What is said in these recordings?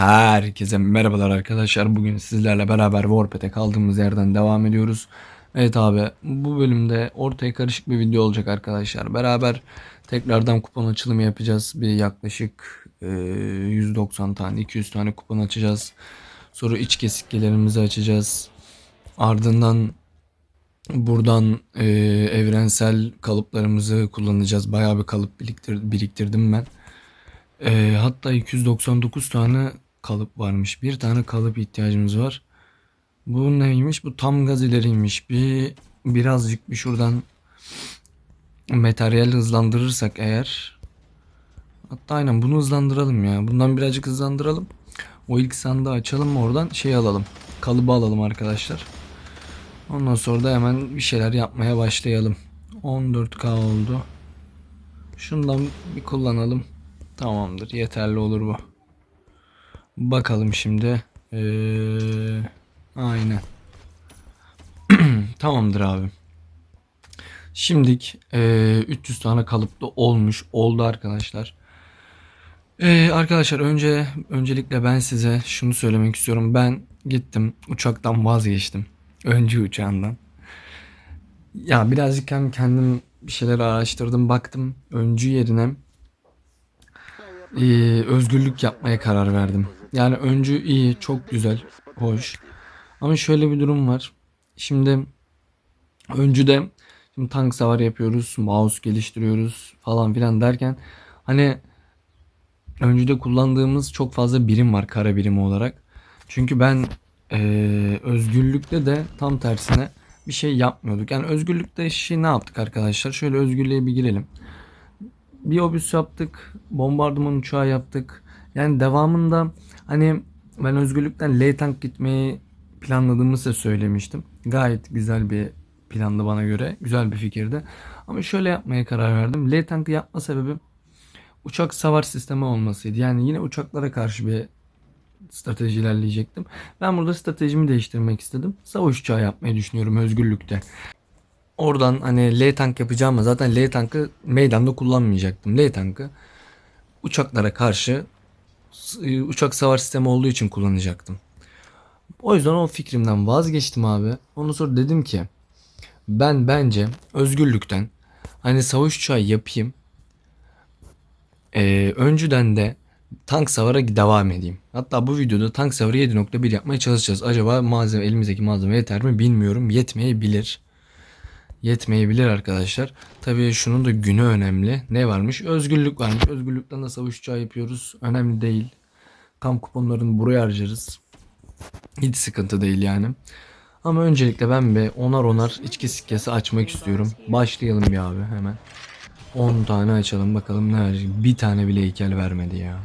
Herkese merhabalar arkadaşlar. Bugün sizlerle beraber Warpath'e kaldığımız yerden devam ediyoruz. Evet abi bu bölümde ortaya karışık bir video olacak arkadaşlar. Beraber tekrardan kupon açılımı yapacağız. Bir yaklaşık e, 190 tane 200 tane kupon açacağız. Sonra iç kesikkelerimizi açacağız. Ardından buradan e, evrensel kalıplarımızı kullanacağız. Bayağı bir kalıp biriktir, biriktirdim ben. Ee, hatta 299 tane kalıp varmış. Bir tane kalıp ihtiyacımız var. Bu neymiş? Bu tam gaz ileriymiş. Bir birazcık bir şuradan materyal hızlandırırsak eğer. Hatta aynen bunu hızlandıralım ya. Bundan birazcık hızlandıralım. O ilk sandığı açalım oradan şey alalım. Kalıbı alalım arkadaşlar. Ondan sonra da hemen bir şeyler yapmaya başlayalım. 14k oldu. Şundan bir kullanalım. Tamamdır. Yeterli olur bu. Bakalım şimdi. Ee, aynen. Tamamdır abi. Şimdik ee, 300 tane kalıpta olmuş oldu arkadaşlar. Ee, arkadaşlar önce öncelikle ben size şunu söylemek istiyorum. Ben gittim uçaktan vazgeçtim. Öncü uçağından. Ya birazcık hem kendim bir şeyler araştırdım baktım. Öncü yerine ee, özgürlük yapmaya karar verdim. Yani öncü iyi, çok güzel, hoş. Ama şöyle bir durum var. Şimdi öncüde şimdi tank savar yapıyoruz, mouse geliştiriyoruz falan filan derken hani öncüde kullandığımız çok fazla birim var kara birimi olarak. Çünkü ben ee, özgürlükte de tam tersine bir şey yapmıyorduk. Yani özgürlükte şey ne yaptık arkadaşlar? Şöyle özgürlüğe bir girelim bir obüs yaptık. Bombardıman uçağı yaptık. Yani devamında hani ben özgürlükten L tank gitmeyi planladığımı size söylemiştim. Gayet güzel bir plandı bana göre. Güzel bir fikirdi. Ama şöyle yapmaya karar verdim. L tankı yapma sebebim uçak savar sistemi olmasıydı. Yani yine uçaklara karşı bir strateji ilerleyecektim. Ben burada stratejimi değiştirmek istedim. Savaş uçağı yapmayı düşünüyorum özgürlükte. Oradan hani L tank yapacağım ama zaten L tankı meydanda kullanmayacaktım. L tankı uçaklara karşı uçak savar sistemi olduğu için kullanacaktım. O yüzden o fikrimden vazgeçtim abi. Ondan sonra dedim ki ben bence özgürlükten hani savaş uçağı yapayım. Ee, önceden de tank savara devam edeyim. Hatta bu videoda tank savarı 7.1 yapmaya çalışacağız. Acaba malzeme elimizdeki malzeme yeter mi bilmiyorum. Yetmeyebilir yetmeyebilir arkadaşlar. Tabii şunun da günü önemli. Ne varmış? Özgürlük varmış. Özgürlükten de savaş uçağı yapıyoruz. Önemli değil. Kamp kuponlarını buraya harcarız. Hiç sıkıntı değil yani. Ama öncelikle ben bir onar onar içki sikkesi açmak istiyorum. Başlayalım bir abi hemen. 10 tane açalım bakalım ne verecek. Bir tane bile heykel vermedi ya.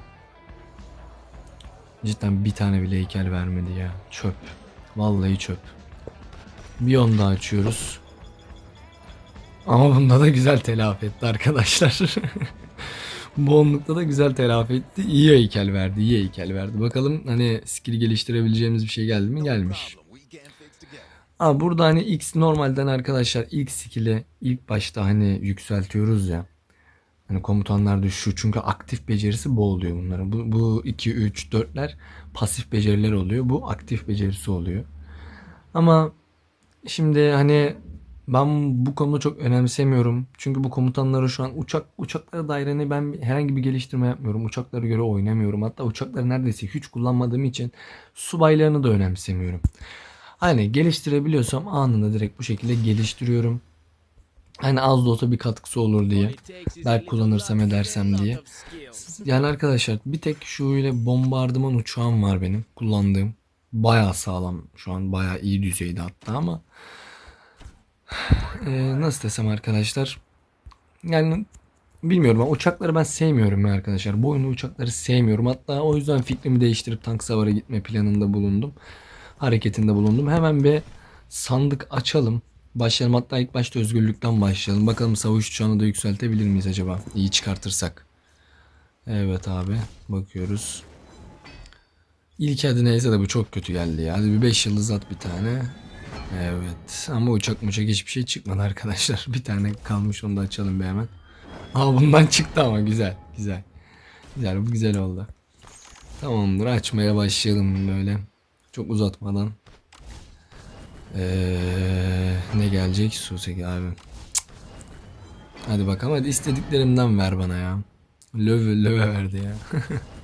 Cidden bir tane bile heykel vermedi ya. Çöp. Vallahi çöp. Bir 10 daha açıyoruz. Ama bunda da güzel telafi etti arkadaşlar. Bu onlukta da güzel telafi etti. İyi heykel verdi, iyi heykel verdi. Bakalım hani skill geliştirebileceğimiz bir şey geldi mi? Gelmiş. Aa, burada hani X normalden arkadaşlar ilk skill'i ilk başta hani yükseltiyoruz ya. Hani komutanlarda şu çünkü aktif becerisi bu oluyor bunların. Bu, bu 2, 3, 4'ler pasif beceriler oluyor. Bu aktif becerisi oluyor. Ama şimdi hani ben bu konuda çok önemsemiyorum. Çünkü bu komutanları şu an uçak uçaklara dair hani ben herhangi bir geliştirme yapmıyorum. Uçaklara göre oynamıyorum. Hatta uçakları neredeyse hiç kullanmadığım için subaylarını da önemsemiyorum. Hani geliştirebiliyorsam anında direkt bu şekilde geliştiriyorum. Hani az da olsa bir katkısı olur diye. Belki kullanırsam edersem diye. Yani arkadaşlar bir tek şu ile bombardıman uçağım var benim kullandığım. Bayağı sağlam şu an bayağı iyi düzeyde hatta ama ee, nasıl desem arkadaşlar. Yani bilmiyorum ama uçakları ben sevmiyorum ya arkadaşlar. Bu uçakları sevmiyorum. Hatta o yüzden fikrimi değiştirip tank savara gitme planında bulundum. Hareketinde bulundum. Hemen bir sandık açalım. Başlayalım hatta ilk başta özgürlükten başlayalım. Bakalım savaş uçağını da yükseltebilir miyiz acaba? İyi çıkartırsak. Evet abi bakıyoruz. İlk adı neyse de bu çok kötü geldi ya. Hadi bir 5 yıldız at bir tane. Evet ama uçak uçak hiçbir şey çıkmadı arkadaşlar. Bir tane kalmış onu da açalım bir hemen. Aa bundan çıktı ama güzel güzel. Güzel bu güzel oldu. Tamamdır açmaya başlayalım böyle. Çok uzatmadan. Ee, ne gelecek? Suseki abi. Cık. Hadi bakalım hadi istediklerimden ver bana ya. Löve löve verdi ya.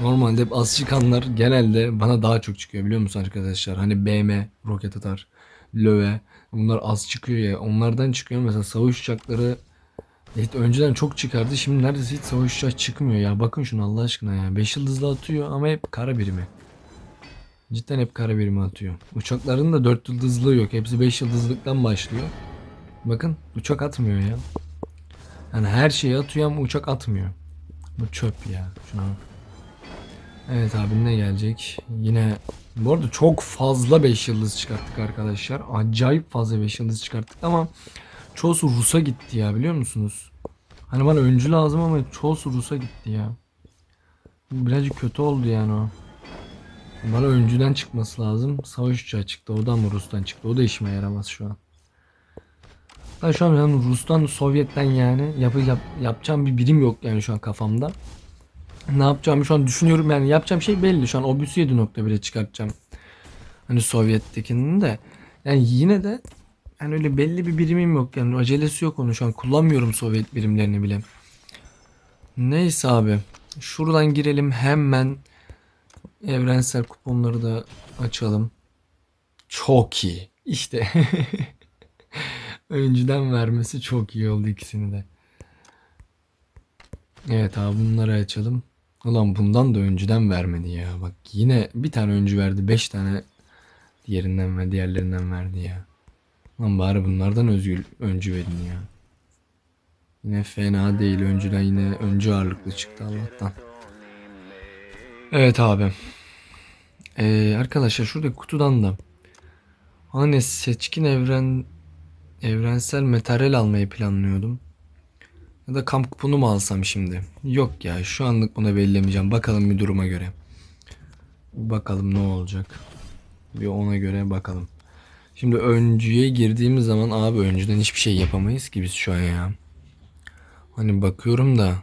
Normalde az çıkanlar genelde bana daha çok çıkıyor biliyor musun arkadaşlar? Hani BM, roket atar, löve bunlar az çıkıyor ya. Onlardan çıkıyor mesela savaş uçakları hiç önceden çok çıkardı. Şimdi neredeyse hiç savaş uçağı çıkmıyor ya. Bakın şunu Allah aşkına ya. 5 yıldızlı atıyor ama hep kara birimi. Cidden hep kara birimi atıyor. Uçakların da 4 yıldızlığı yok. Hepsi 5 yıldızlıktan başlıyor. Bakın uçak atmıyor ya. Yani her şeyi atıyor ama uçak atmıyor. Bu çöp ya. Şuna bak. Evet abi ne gelecek? Yine bu arada çok fazla 5 yıldız çıkarttık arkadaşlar. Acayip fazla 5 yıldız çıkarttık ama çoğusu Rus'a gitti ya biliyor musunuz? Hani bana öncü lazım ama çoğusu Rus'a gitti ya. Birazcık kötü oldu yani o. Bana öncüden çıkması lazım. Savaş uçağı çıktı. O da mı Rus'tan çıktı? O da işime yaramaz şu an. Ben şu an yani Rus'tan, Sovyet'ten yani yapı, yap, yapacağım bir birim yok yani şu an kafamda. Ne yapacağımı şu an düşünüyorum yani yapacağım şey belli şu an Obüs 7.1'e çıkartacağım. Hani Sovyet'tekinin de. Yani yine de yani öyle belli bir birimim yok yani acelesi yok onu şu an kullanmıyorum Sovyet birimlerini bile. Neyse abi şuradan girelim hemen evrensel kuponları da açalım. Çok iyi işte önceden vermesi çok iyi oldu ikisini de. Evet abi bunları açalım. Ulan bundan da önceden vermedi ya. Bak yine bir tane öncü verdi. Beş tane diğerinden ve diğerlerinden verdi ya. Lan bari bunlardan özgür öncü verin ya. Yine fena değil. Öncüden yine öncü ağırlıklı çıktı Allah'tan. Evet abi. Ee, arkadaşlar şurada kutudan da hani seçkin evren evrensel materyal almayı planlıyordum. Ya da kamp kuponu mu alsam şimdi? Yok ya şu anlık buna belirlemeyeceğim. Bakalım bir duruma göre. Bakalım ne olacak. Bir ona göre bakalım. Şimdi öncüye girdiğimiz zaman abi öncüden hiçbir şey yapamayız ki biz şu an ya. Hani bakıyorum da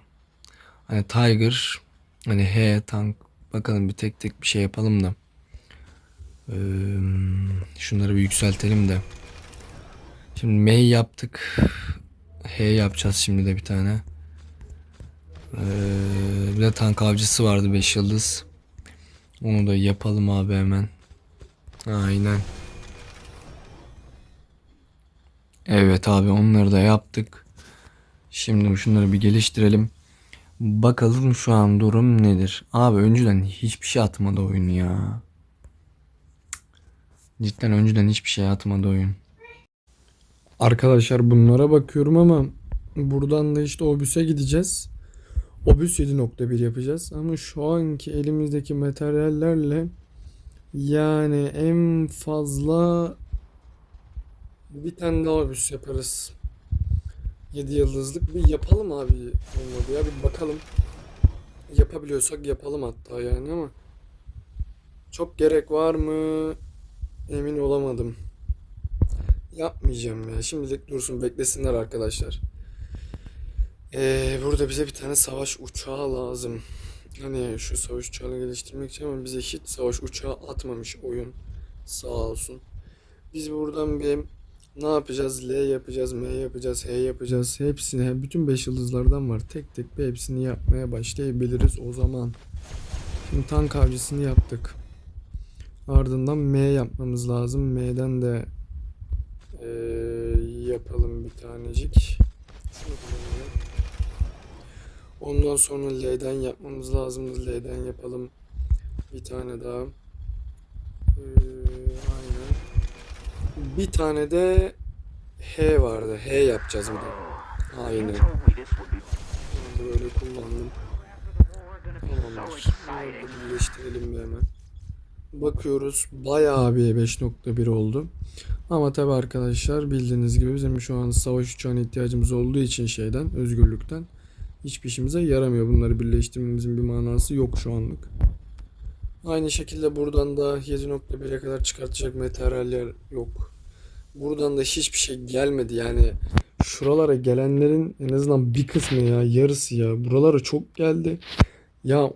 hani Tiger hani H tank bakalım bir tek tek bir şey yapalım da. Ee, şunları bir yükseltelim de. Şimdi May yaptık. H yapacağız şimdi de bir tane. Ee, bir de tank avcısı vardı 5 yıldız. Onu da yapalım abi hemen. Aynen. Evet abi onları da yaptık. Şimdi şunları bir geliştirelim. Bakalım şu an durum nedir? Abi önceden hiçbir şey atmadı oyun ya. Cidden önceden hiçbir şey atmadı oyun. Arkadaşlar bunlara bakıyorum ama buradan da işte Obüs'e gideceğiz. Obüs 7.1 yapacağız ama şu anki elimizdeki materyallerle yani en fazla bir tane daha Obüs yaparız. 7 yıldızlık bir yapalım abi olmadı ya bir bakalım. Yapabiliyorsak yapalım hatta yani ama çok gerek var mı emin olamadım. Yapmayacağım ya. Şimdilik dursun beklesinler arkadaşlar. Ee, burada bize bir tane savaş uçağı lazım. Hani şu savaş uçağını geliştirmek için ama bize hiç savaş uçağı atmamış oyun. Sağ olsun. Biz buradan bir ne yapacağız? L yapacağız, M yapacağız, H yapacağız. Hepsini, bütün 5 yıldızlardan var. Tek tek bir hepsini yapmaya başlayabiliriz o zaman. Şimdi tank avcısını yaptık. Ardından M yapmamız lazım. M'den de ee, yapalım bir tanecik. Ondan sonra L'den yapmamız lazım. L'den yapalım. Bir tane daha. Ee, aynen. Bir tane de H vardı. H yapacağız bir de. Aynen. Böyle kullandım. Tamamdır. Birleştirelim bir hemen. Bakıyoruz. Bayağı bir 5.1 oldu. Ama tabi arkadaşlar bildiğiniz gibi bizim şu an savaş uçağına ihtiyacımız olduğu için şeyden, özgürlükten hiçbir işimize yaramıyor. Bunları birleştirmemizin bir manası yok şu anlık. Aynı şekilde buradan da 7.1'e kadar çıkartacak materyaller yok. Buradan da hiçbir şey gelmedi yani. Şuralara gelenlerin en azından bir kısmı ya yarısı ya. Buralara çok geldi. Ya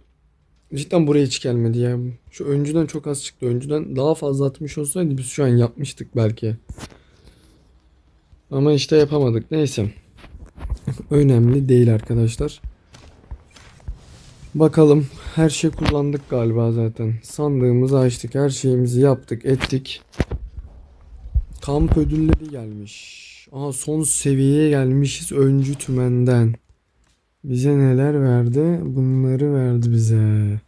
Cidden buraya hiç gelmedi ya. Şu öncüden çok az çıktı. Öncüden daha fazla atmış olsaydı biz şu an yapmıştık belki. Ama işte yapamadık. Neyse. Önemli değil arkadaşlar. Bakalım. Her şey kullandık galiba zaten. Sandığımızı açtık. Her şeyimizi yaptık. Ettik. Kamp ödülleri gelmiş. Aha son seviyeye gelmişiz öncü tümenden. Bize neler verdi? Bunları verdi bize.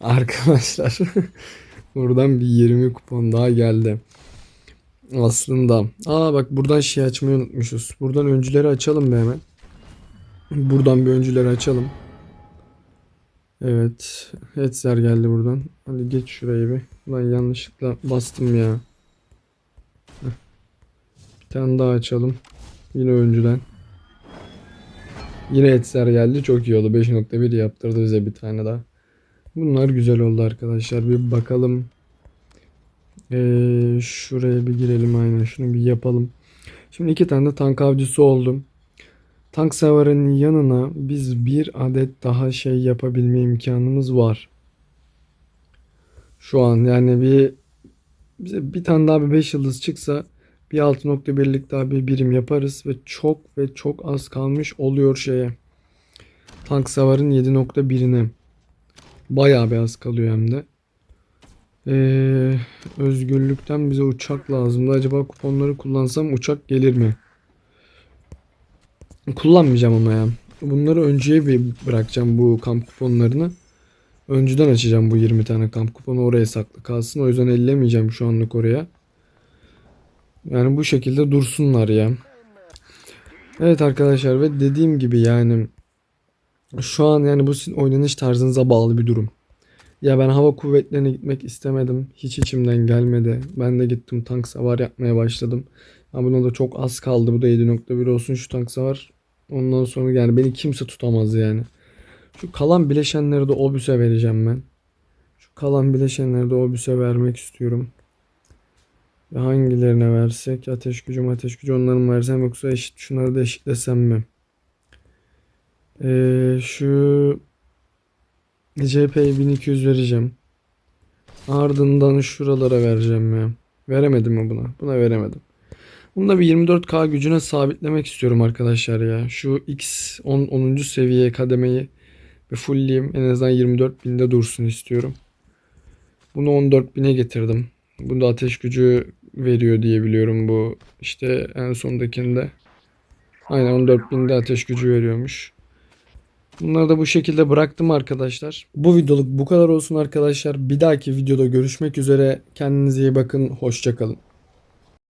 Arkadaşlar buradan bir 20 kupon daha geldi. Aslında. Aa bak buradan şey açmayı unutmuşuz. Buradan öncüleri açalım be hemen. Buradan bir öncüleri açalım. Evet. Hetzer geldi buradan. Hadi geç şurayı bir. Lan yanlışlıkla bastım ya. Bir tane daha açalım. Yine öncüden. Yine Hetzer geldi. Çok iyi oldu. 5.1 yaptırdı bize bir tane daha. Bunlar güzel oldu arkadaşlar. Bir bakalım. Ee, şuraya bir girelim aynen. Şunu bir yapalım. Şimdi iki tane de tank avcısı oldum. Tank savarın yanına biz bir adet daha şey yapabilme imkanımız var. Şu an yani bir bize bir tane daha bir 5 yıldız çıksa bir 6.1'lik daha bir birim yaparız ve çok ve çok az kalmış oluyor şeye. Tank savarın 7.1'ine. Bayağı bir az kalıyor hem de. Ee, özgürlükten bize uçak lazımdı. Acaba kuponları kullansam uçak gelir mi? Kullanmayacağım ama ya. Bunları önceye bir bırakacağım bu kamp kuponlarını. Önceden açacağım bu 20 tane kamp kuponu oraya saklı kalsın. O yüzden ellemeyeceğim şu anlık oraya. Yani bu şekilde dursunlar ya. Evet arkadaşlar ve dediğim gibi yani şu an yani bu sizin oynanış tarzınıza bağlı bir durum. Ya ben hava kuvvetlerine gitmek istemedim. Hiç içimden gelmedi. Ben de gittim tank savar yapmaya başladım. Ama buna da çok az kaldı. Bu da 7.1 olsun şu tank savar. Ondan sonra yani beni kimse tutamaz yani. Şu kalan bileşenleri de obüse vereceğim ben. Şu kalan bileşenleri de obüse vermek istiyorum. Ve hangilerine versek? Ateş gücü ateş gücü onları mı versem yoksa eşit şunları da eşitlesem mi? Ee, şu CHP'yi 1200 vereceğim. Ardından şuralara vereceğim ya. Veremedim mi buna? Buna veremedim. Bunu da bir 24K gücüne sabitlemek istiyorum arkadaşlar ya. Şu X 10. 10. seviye kademeyi bir fullleyeyim. En azından 24.000'de dursun istiyorum. Bunu 14.000'e getirdim. Bunda ateş gücü veriyor diye biliyorum bu işte en sondakinde. Aynen 14.000'de ateş gücü veriyormuş. Bunları da bu şekilde bıraktım arkadaşlar. Bu videoluk bu kadar olsun arkadaşlar. Bir dahaki videoda görüşmek üzere. Kendinize iyi bakın. Hoşçakalın.